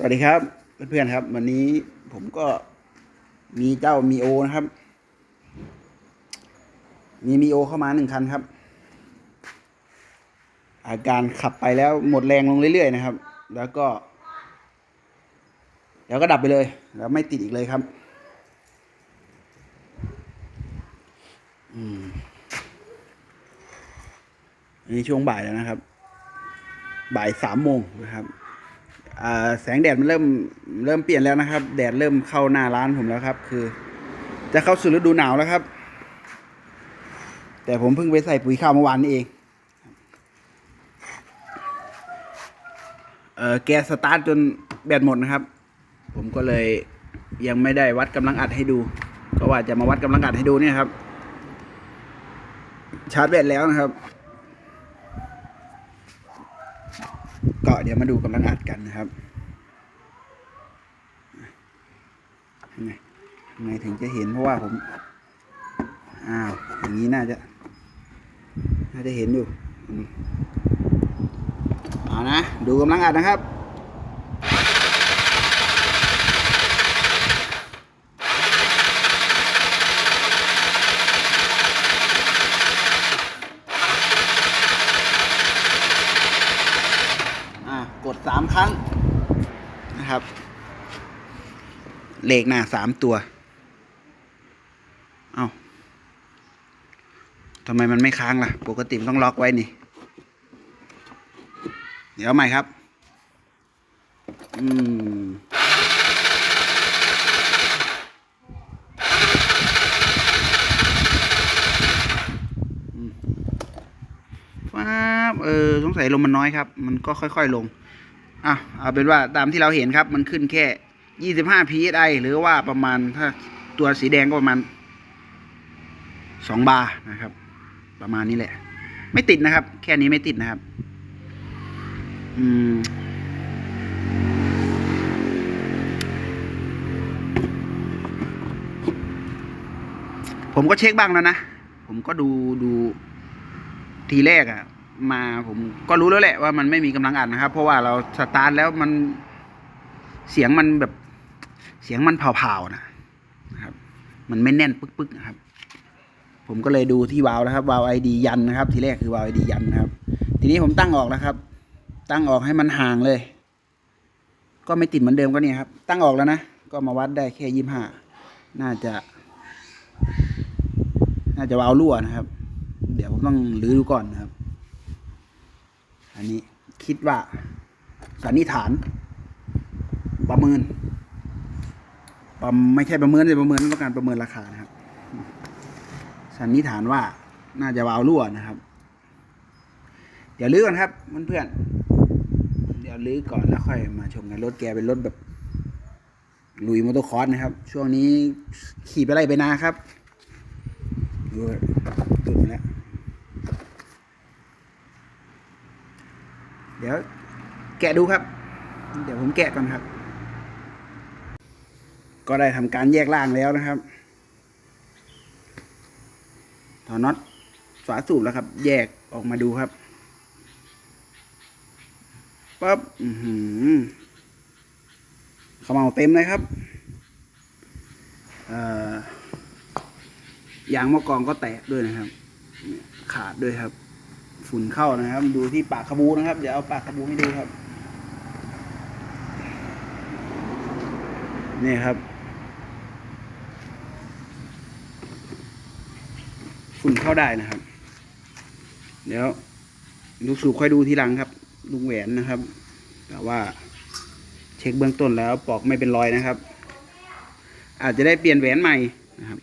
สวัสดีครับเพื่อนๆครับ วันนี้ผมก็มีเจ้ามีโอนะครับ มีมีโอเข้ามาหนึ่งคันครับ อาการขับไปแล้วหมดแรงลงเรื่อยๆนะครับ แล้วก็ แล้วก็ดับไปเลย แล้วไม่ติดอีกเลยครับอืมอันนี้ช่วงบ่ายแล้วนะครับ บ่ายสามโมงนะครับ แสงแดดมันเริ่มเริ่มเปลี่ยนแล้วนะครับ แดดเริ่มเข้าหน้าร้านผมแล้วครับ คือ จะเข้าสู่ฤดูหนาวแล้วครับ แต่ผมเพิ่งไปใส่ปุ๋ยข้าวเมื่อวานนี้เองเออแกสตาร์ทจนแบตหมดนะครับ ผมก็เลยยังไม่ได้วัดกำลังอัดให้ดู ก็ว่าจะมาวัดกำลังอัดให้ดูเนี่ยครับ ชาร์จแบตแล้วนะครับ ก็เดี๋ยวมาดูกำลังอัดกันนะครับยังไงไงถึงจะเห็นเพราะว่าผม อ้าว อย่างนี้น่าจะ น่าจะเห็นอยู่ เอานะ ดูกำลังอัดนะครับ สามครั้งนะครับ เลขหน้าสามตัว เอา้าทำไมมันไม่ค้างล่ะ ปกติมันต้องล็อกไว้นี่ เดี๋ยวใหม่ครับ อืมฟ้าบเออสงสัยลมมันน้อยครับ มันก็ค่อย ๆ ลง อะเอาเป็นว่าตามที่เราเห็นครับ มันขึ้นแค่ 25 psi หรือว่าประมาณถ้าตัวสีแดงก็ประมาณ 2 บาร์นะครับ ประมาณนี้แหละ ไม่ติดนะครับ แค่นี้ไม่ติดนะครับ อืมผมก็เช็คบ้างแล้วนะ ผมก็ดูดูทีแรกอะ มาผมก็รู้แล้วแหละว่ามันไม่มีกำลังอัดนะครับ เพราะว่าเราสตาร์ทแล้วมันเสียงมันแบบเสียงมันเผาๆนะนะครับ มันไม่แน่นปึ๊กๆนะครับ ผมก็เลยดูที่วาล์วนะครับวาล์วไอดียันนะครับ ทีแรกคือวาล์วไอดียันนะครับ ทีนี้ผมตั้งออกนะครับ ตั้งออกให้มันห่างเลย ก็ไม่ติดเหมือนเดิมก็เนี่ยครับ ตั้งออกแล้วนะก็มาวัดได้แค่ยี่ห้าน่าจะ น่าจะวาล์วรั่วนะครับ เดี๋ยวผมต้องรื้อดูก่อนนะครับ อันนี้คิดว่าสันนิษฐาน ประเมินประไม่ใช่ประเมินแต่ประเมินต้องการประเมินราคานะครับ สันนิษฐานว่าน่าจะวาวรั่วนะครับ เดี๋ยวลื้อก่อนครับเพื่อนๆเดี๋ยวลื้อก่อนแล้วค่อยมาชมกันรถแกเป็นรถแบบลุยมอเตอร์คอร์สนะครับ ช่วงนี้ขี่ไปไล่ไปนาครับดูตุ่นแล้ว เดี๋ยวแกะดูครับ เดี๋ยวผมแกะก่อนครับ ก็ได้ทำการแยกล่างแล้วนะครับถอดน็อตฝาสูบแล้วครับ แยกออกมาดูครับปั๊บขมเมาเต็มเลยครับยางมะกองก็แตกด้วยนะครับ ขาดด้วยครับ ฝุ่นเข้านะครับ ดูที่ปากขบูนะครับ เดี๋ยวเอาปากขบูให้ดูครับ นี่ครับ ฝุ่นเข้าได้นะครับ เดี๋ยวลูกสูบค่อยดูทีหลังครับ ลุงแหวนนะครับ แต่ว่าเช็คเบื้องต้นแล้วปอกไม่เป็นรอยนะครับ อาจจะได้เปลี่ยนแหวนใหม่นะครับ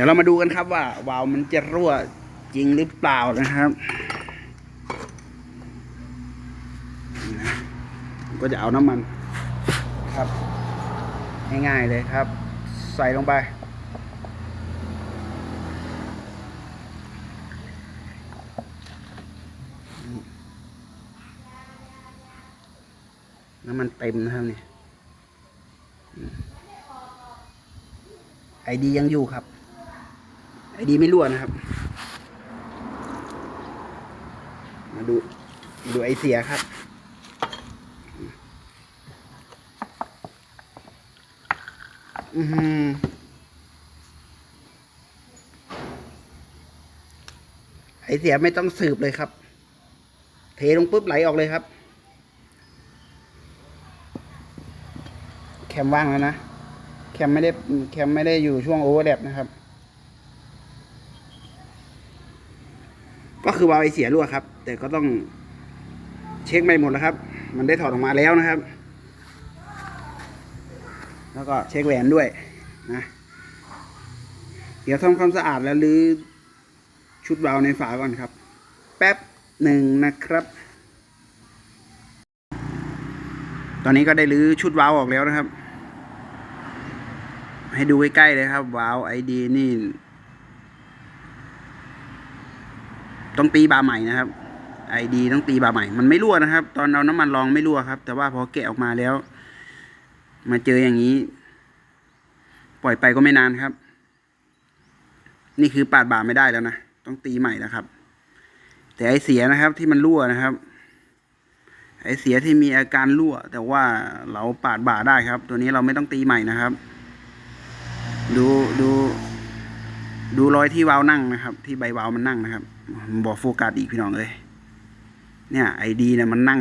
ดี๋ยวเรามาดูกันครับว่าวาล์วมันจะรั่วจริงหรือเปล่านะครับ ก็จะเอาน้ำมันครับ ง่ายๆเลยครับ ใส่ลงไปน้ำมันเต็มนะครับเนี่ยไอดียังอยู่ครับ ไอดีไม่รั่วนะครับ มาดูดูไอเสียครับ อือหือไอเสียไม่ต้องสืบเลยครับ เทลงปุ๊บไหลออกเลยครับ แคมว่างแล้วนะ แคมไม่ได้แคมไม่ได้อยู่ช่วงโอเวอร์แลปนะครับ คือวาล์วไอเสียรั่วครับ แต่ก็ต้องเช็คไม่หมดแล้วครับ มันได้ถอดออกมาแล้วนะครับ แล้วก็เช็คแหวนด้วยนะเดี๋ยวทำความสะอาดแล้วรื้อชุดวาล์วในฝาก่อนครับ แป๊บหนึ่งนะครับ ตอนนี้ก็ได้รื้อชุดวาล์วออกแล้วนะครับ ให้ดูใกล้ๆเลยครับวาล์วไอดีนี่ ต้องตีบาร์ใหม่นะครับไอดีต้องตีบาร์ใหม่ มันไม่รั่วนะครับ ตอนเอาน้ำมันรองไม่รั่วครับ แต่ว่าพอแกะออกมาแล้ว มาเจออย่างนี้ ปล่อยไปก็ไม่นานครับ นี่คือปาดบาร์ไม่ได้แล้วนะต้องตีใหม่แล้วครับ แต่ไอเสียนะครับที่มันรั่วนะครับ ไอเสียที่มีอาการรั่ว แต่ว่าเราปาดบาได้ครับ ตัวนี้เราไม่ต้องตีใหม่นะครับ ดูดู ดูรอยที่วาล์วนั่งนะครับ ที่ใบวาล์วมันนั่งนะครับ บอกโฟกัสอีกพี่น้องเลยเนี่ยไอดีเนี่ยมันนั่ง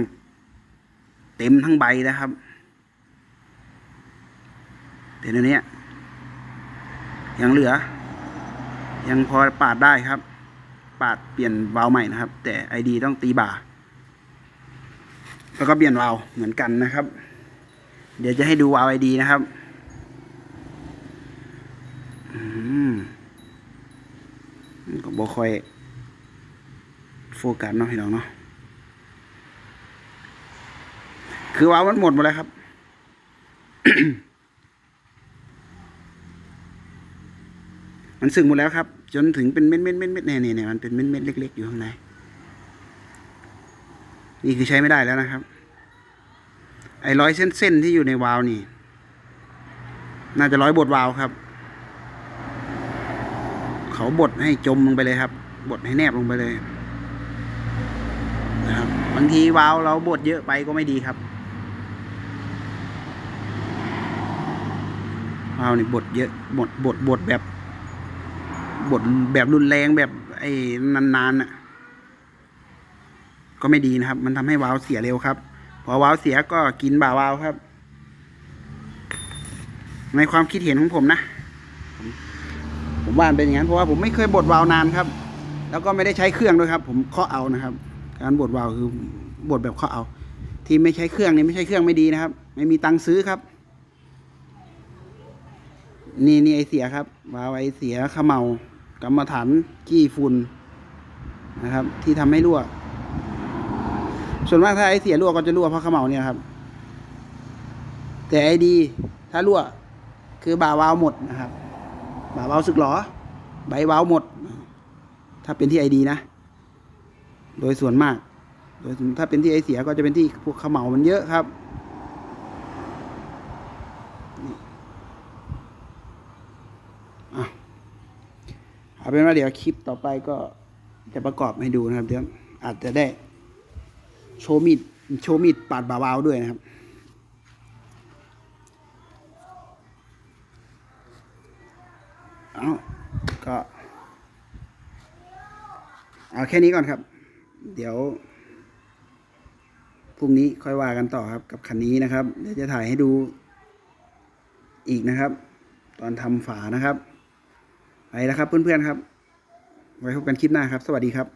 เต็มทั้งใบนะครับแต่ตัวเนี้ยยังเหลือ ยังพอปาดได้ครับ ปาดเปลี่ยนวาล์วใหม่นะครับ แต่ไอดีต้องตีบ่า แล้วก็เปลี่ยนวาล์วเหมือนกันนะครับ เดี๋ยวจะให้ดูวาล์วไอดีนะครับอืมก็บ่ค่อย โฟกัสเนาะพี่น้องเนาะคือว่ามันหมดหมดแล้วครับ มันสึกหมดแล้วครับ จนถึงเป็นเม็ดเม็ดเม็ดเม็ดเนี่ยเนี่ยมันเป็นเม็ดเม็ดเล็ก ๆ อยู่ข้างในนี่คือใช้ไม่ได้แล้วนะครับ ไอ้ร้อยเส้นเส้นที่อยู่ในวาล์วนี่ น่าจะร้อยบทวาล์วครับ เขาบดให้จมลงไปเลยครับ บดให้แนบลงไปเลย นะครับบางทีวาล์วเราบดเยอะไปก็ไม่ดีครับวาล์วนี่บดเยอะบดบดบดแบบบดแบบรุนแรงแบบไอ้นานๆน่ะก็ไม่ดีนะครับ มันทำให้วาล์วเสียเร็วครับ พอวาล์วเสียก็กินบ่าวาล์วครับ ในความคิดเห็นของผมนะ ผมว่านเป็นอย่างนั้นเพราะว่าผมไม่เคยบดวาล์วนานครับ แล้วก็ไม่ได้ใช้เครื่องด้วยครับ ผมเคาะเอานะครับ การบดวาวคือบดแบบเคาเอา ที่ไม่ใช้เครื่องนี่ไม่ใช่เครื่องไม่ดีนะครับ ไม่มีตังค์ซื้อครับ นี่นี่ไอเสียครับวาวไอเสียเขมากรรมฐานกี้ฝุ่นนะครับ ที่ทำให้รั่ว ส่วนมากถ้าไอเสียรั่วก็จะรั่วเพราะเขมาเนี่ยครับ แต่ไอดี ถ้ารั่ว คือบาวาวหมดนะครับบาวาวสึกหรอใบวาวหมด ถ้าเป็นที่ไอดีนะ โดยส่วนมาก โดยถ้าเป็นที่ไอเสียก็จะเป็นที่พวกขมเหลามันเยอะครับเอาเป็นว่าเดี๋ยวคลิปต่อไปก็จะประกอบให้ดูนะครับเดี๋ยวอาจจะได้โชว์มีดโชว์มีดปาดบาวาวด้วยนะครับเอาก็เอาแค่นี้ก่อนครับ เดี๋ยวพรุ่งนี้ค่อยว่ากันต่อครับกับคันนี้นะครับ เดี๋ยวจะถ่ายให้ดูอีกนะครับ ตอนทำฝานะครับไปแล้วครับเพื่อนๆครับ ไว้พบกันคลิปหน้าครับ สวัสดีครับ